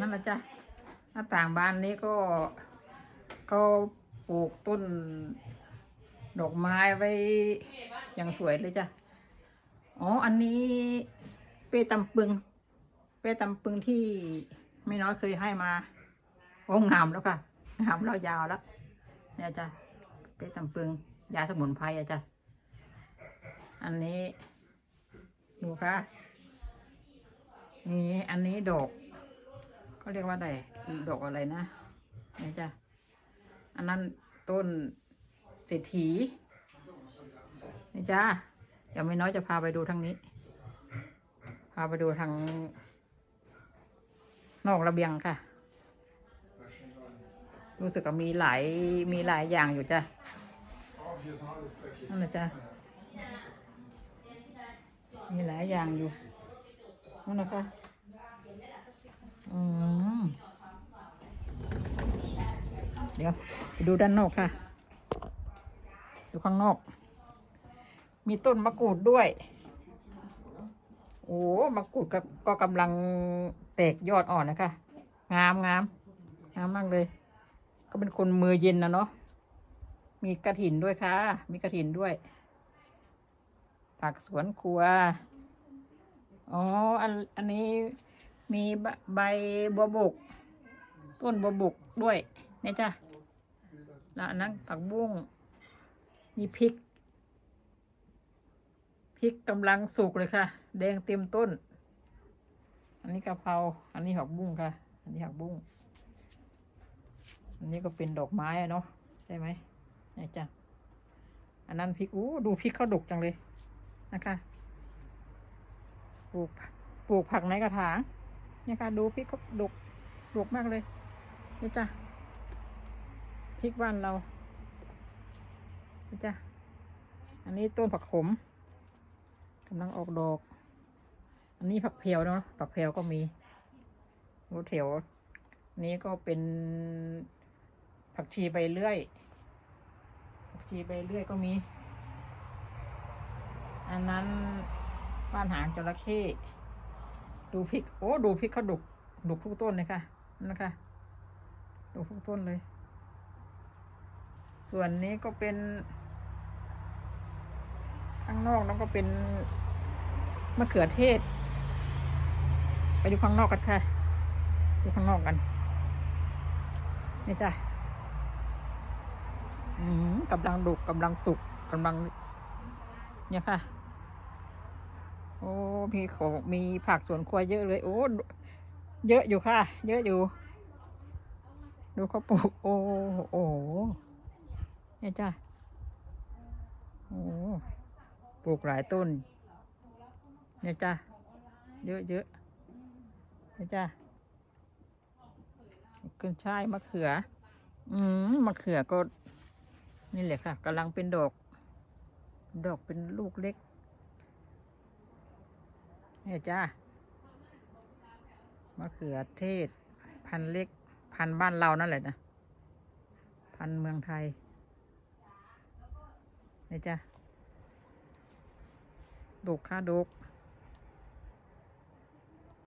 นั่นแหละจ้ะหน้าต่างบ้านนี้ก็ก็ปลูกต้นดอกไม้ไว้อย่างสวยเลยจ้ะ อ๋อ อันนี้เป้ตำปึง เป้ตำปึงที่ไม่น้อยเคยให้มา โอ้งามแล้วค่ะ งามแล้วยาวแล้ว เนี่ยจ้ะ เป้ตำปึง ยาสมุนไพรอะจ้ะ อันนี้ ดูค่ะ นี่ อันนี้ดอก เขาเรียกว่าอะไรดอกอะไรนะนี่จ้ะอันนั้นต้นเศรษฐีนี่จ้าเดี๋ยวไม่น้อยจะพาไปดูทางนี้ พาไปดูทาง นอกระเบียงค่ะ รู้สึกว่ามีหลายมีหลายอย่างอยู่จ้ะนั่นแหละจ้ะมีหลายอย่างอยู่นั่นนะคะ เดี๋ยวไปดูด้านนอกค่ะ ดูข้างนอก มีต้นมะกรูดด้วย โอ้มะกรูดก็ก็กำลังแตกยอดอ่อนนะคะ งามงามงามมากเลย ก็เป็นคนมือเย็นนะเนาะ มีกระถินด้วยค่ะ มีกระถินด้วย ผักสวนครัว อ๋อ อันอันนี้ มีใบบัวบก ต้นบัวบกด้วยนี่จ้ะแล้วอันนั้นผักบุ้งมีพริก พริกกำลังสุกเลยค่ะ แดงเต็มต้น อันนี้กะเพรา อันนี้ผักบุ้งค่ะ อันนี้ผักบุ้ง อันนี้ก็เป็นดอกไม้อะเนาะใช่ไหมนี่จ้ะอันนั้นพริกอู้ดูพริกเขาดกจังเลยนะคะ ปลูก ปลูกผักในกระถาง เนี่ยค่ะ ดูพริกเขาดกดกมากเลยนี่จ้ะพริกบ้านเรานี่จ้ะอันนี้ต้นผักขมกำลังออกดอก อันนี้ผักเพลวเนาะผักเพลวก็มีรูแถวนี้ก็เป็นผักชีใบเลื่อย ผักชีใบเลื่อยก็มี อันนั้นบ้านหางจระเข้ ดูพริก โอ้ ดูพริกเขาดุกดุกทุกต้นเลยค่ะนั่นนะคะดุกทุกต้นเลย ส่วนนี้ก็เป็น ข้างนอกนั่นก็เป็นมะเขือเทศ ไปดูข้างนอกกันค่ะ ดูข้างนอกกัน นี่จ้ะอืมกำลังดุกกำลังสุกกำลัง เนี่ยค่ะ โอ้มีของมีผักสวนครัวเยอะเลย โอ้เยอะอยู่ค่ะ เยอะอยู่ ดูเขาปลูก โอ้โอ้เนี่ยจ้ะโอ้ปลูกหลายต้น เนี่ยจ้ะเยอะเยอะเนี่ยจ้ะขึ้นช่ายมะเขือ อืมมะเขือก็ นี่แหละค่ะกำลังเป็นดอก ดอกเป็นลูกเล็ก เนี่ยจ้ามะเขือเทศ พันเล็ก พันบ้านเรานั่นแหละนะ พันเมืองไทยเนี่ยจ้าดกค่ะดก